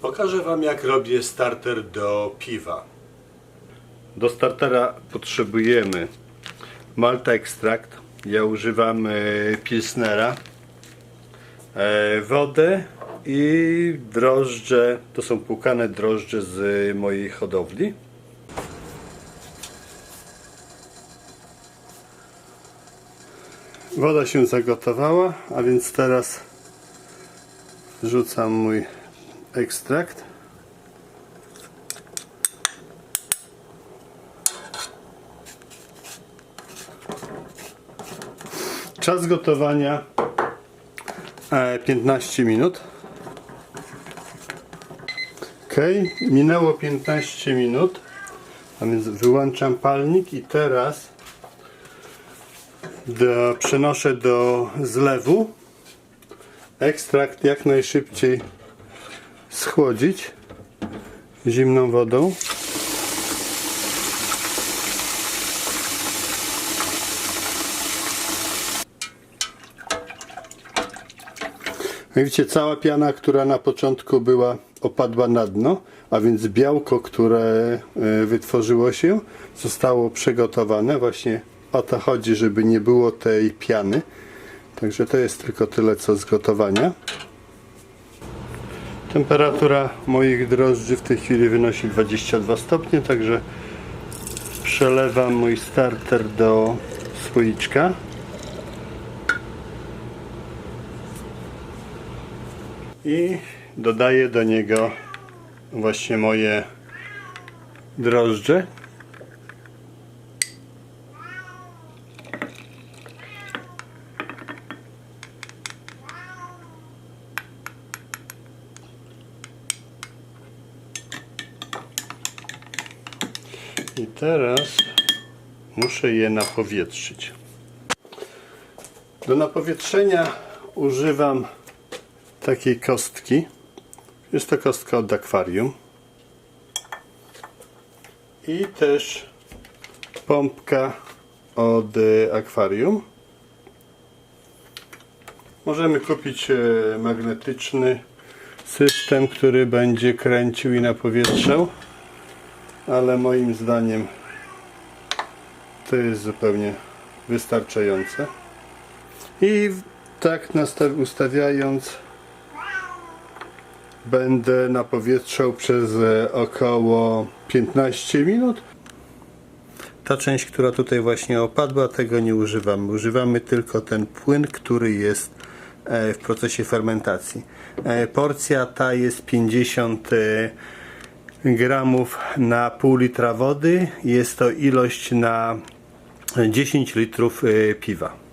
Pokażę Wam jak robię starter do piwa. Do startera potrzebujemy malta ekstrakt. Ja używam e, pilsnera, e, wodę i drożdże. To są płukane drożdże z mojej hodowli. Woda się zagotowała, a więc teraz wrzucam mój ekstrakt. Czas gotowania e, 15 minut. Ok, minęło 15 minut, a więc wyłączam palnik i teraz do, przenoszę do zlewu ekstrakt jak najszybciej schłodzić zimną wodą. Widzicie, cała piana, która na początku była, opadła na dno, a więc białko, które e, wytworzyło się, zostało przygotowane. Właśnie o to chodzi, żeby nie było tej piany. Także to jest tylko tyle co z gotowania. Temperatura moich drożdży w tej chwili wynosi 22 stopnie, także przelewam mój starter do słoiczka. I dodaję do niego właśnie moje drożdże. I teraz muszę je napowietrzyć. Do napowietrzenia używam takiej kostki. Jest to kostka od akwarium. I też pompka od e, akwarium. Możemy kupić e, magnetyczny system, który będzie kręcił i napowietrzał, ale moim zdaniem to jest zupełnie wystarczające. I tak ustawiając będę napowietrzał przez e, około 15 minut. Ta część, która tutaj właśnie opadła, tego nie używamy. Używamy tylko ten płyn, który jest e, w procesie fermentacji. E, Porcja ta jest 50 e, gramów na pół litra wody. Jest to ilość na 10 litrów e, piwa.